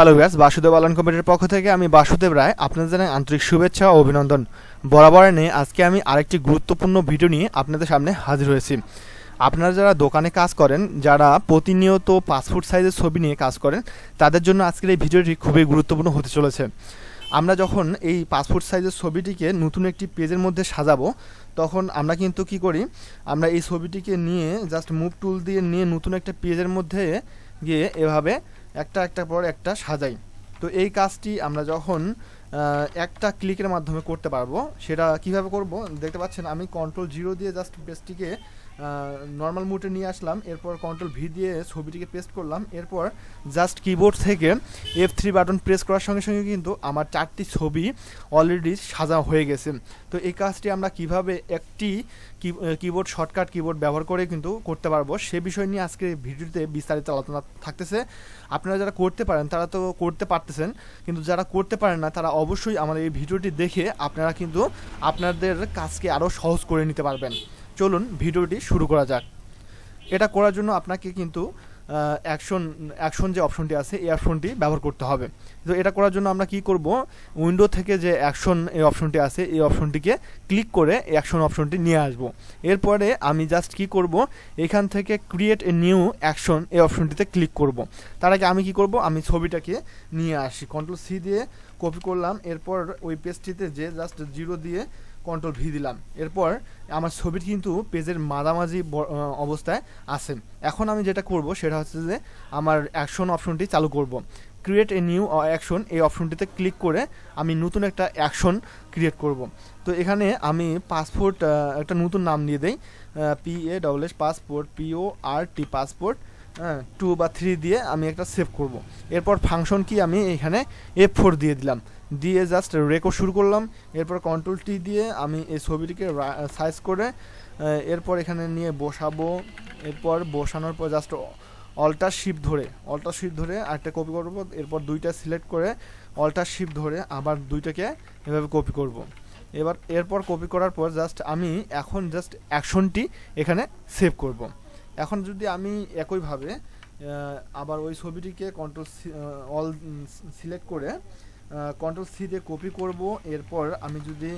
Hello ব্যাস বাসুদেব আলন কমিটির পক্ষ থেকে আমি বাসুদেব রায় আপনাদের জানাই আন্তরিক শুভেচ্ছা ও অভিনন্দন। বরাবর নিয়ে আজকে আমি আরেকটি গুরুত্বপূর্ণ ভিডিও নিয়ে আপনাদের সামনে হাজির হয়েছি। আপনারা যারা দোকানে কাজ করেন, যারা প্রতিনিয়ত পাসপোর্ট সাইজের ছবি নিয়ে কাজ করেন, তাদের জন্য আজকের এই ভিডিওটি খুবই গুরুত্বপূর্ণ হতে চলেছে। আমরা যখন এই পাসপোর্ট সাইজের ছবিটিকে নতুন একটি পেজের মধ্যে সাজাবো, তখন আমরা কিন্তু কি করি, আমরা এই ছবিটিকে নিয়ে জাস্ট মুভ টুল দিয়ে নিয়ে নতুন একটা পেজের মধ্যে গিয়ে এভাবে একটা একটা পর একটা সাজাই। তো এই কাজটি আমরা যখন একটা ক্লিকের মাধ্যমে করতে পারব। সেটা কীভাবে করব? দেখতে পাচ্ছেন, আমি কন্ট্রোল জিরো দিয়ে জাস্ট পেজটিকে নর্মাল মুটে নিয়ে আসলাম। এরপর কন্ট্রোল ভি দিয়ে ছবিটিকে পেস্ট করলাম। এরপর জাস্ট কিবোর্ড থেকে এফ থ্রি বাটন প্রেস করার সঙ্গে সঙ্গে কিন্তু আমার চারটি ছবি অলরেডি সাজা হয়ে গেছে। তো এই কাজটি আমরা কীভাবে একটি কিবোর্ড শর্টকাট কিবোর্ড ব্যবহার করে কিন্তু করতে পারব, সে বিষয় নিয়ে আজকে ভিডিওতে বিস্তারিত আলোচনা থাকতেছে। আপনারা যারা করতে পারেন, তারা তো করতে পারতেছেন, কিন্তু যারা করতে পারেন না, তারা অবশ্যই আমাদের এই ভিডিওটি দেখে আপনারা কিন্তু আপনাদের কাজকে আরও সহজ করে নিতে পারবেন। চলুন ভিডিওটি শুরু করা যাক। এটা করার জন্য আপনাকে কিন্তু অ্যাকশন অ্যাকশন যে অপশনটি আছে, এই অপশনটি ব্যবহার করতে হবে। তো এটা করার জন্য আমরা কি করব? উইন্ডো থেকে যে অ্যাকশন এই অপশনটি আছে, এই অপশনটিকে ক্লিক করে অ্যাকশন অপশনটি নিয়ে আসব। এরপরে আমি জাস্ট কি করব? এখান থেকে ক্রিয়েট এ নিউ অ্যাকশন এই অপশনটিতে ক্লিক করব। তার আগে আমি কি করব? আমি ছবিটাকে নিয়ে আসি। কন্ট্রোল সি দিয়ে কপি করলাম। এরপর ওই পেজটিতে যে জাস্ট জিরো দিয়ে কন্ট্রোল ভি দিলাম। এরপর আমার ছবিটি কিন্তু পেজের মাঝামাঝি অবস্থায় আছে। এখন আমি যেটা করব সেটা হচ্ছে যে আমার অ্যাকশন অপশনটি চালু করব। ক্রিয়েট এ নিউ অ্যাকশন এই অপশনটিতে ক্লিক করে আমি নতুন একটা অ্যাকশন ক্রিয়েট করব। তো এখানে আমি পাসপোর্ট একটা নতুন নাম দিয়ে দেই। P A double S passport P O R T passport two বা থ্রি দিয়ে আমি একটা সেভ করব। এরপর ফাংশন কি আমি এখানে এফ ফোর দিয়ে দিলাম। দিয়ে জাস্ট রেকর্ড শুরু করলাম। এরপর কন্ট্রোল টি দিয়ে আমি এই ছবিটিকে সাইজ করে এরপর এখানে নিয়ে বসাবো। এরপর বসানোর পর জাস্ট অল্টার শিপ ধরে অল্টার শিপ ধরে আরেকটা কপি করব। এরপর দুইটা সিলেক্ট করে অল্টার শিপ ধরে আবার দুইটাকে এভাবে কপি করব। এবার, এরপর কপি করার পর জাস্ট আমি এখন জাস্ট অ্যাকশনটি এখানে সেভ করব। এখন যদি আমি একইভাবে আবার ওই ছবিটিকে কন্ট্রোল অল সিলেক্ট করে কন্ট্রোল সি দিয়ে কপি করব। এরপর আমি যদি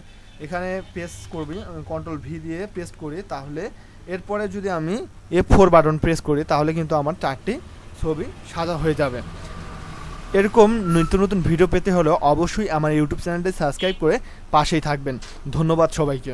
এখানে পেস্ট করবি কন্ট্রোল ভি দিয়ে পেস্ট করি, তাহলে এরপরে যদি আমি এফ ফোর বাটন প্রেস করি, তাহলে কিন্তু আমার চারটি ছবি সাজা হয়ে যাবে। এরকম নিত্য নতুন ভিডিও পেতে হলে অবশ্যই আমার ইউটিউব চ্যানেলটি সাবস্ক্রাইব করে পাশেই থাকবেন। ধন্যবাদ সবাইকে।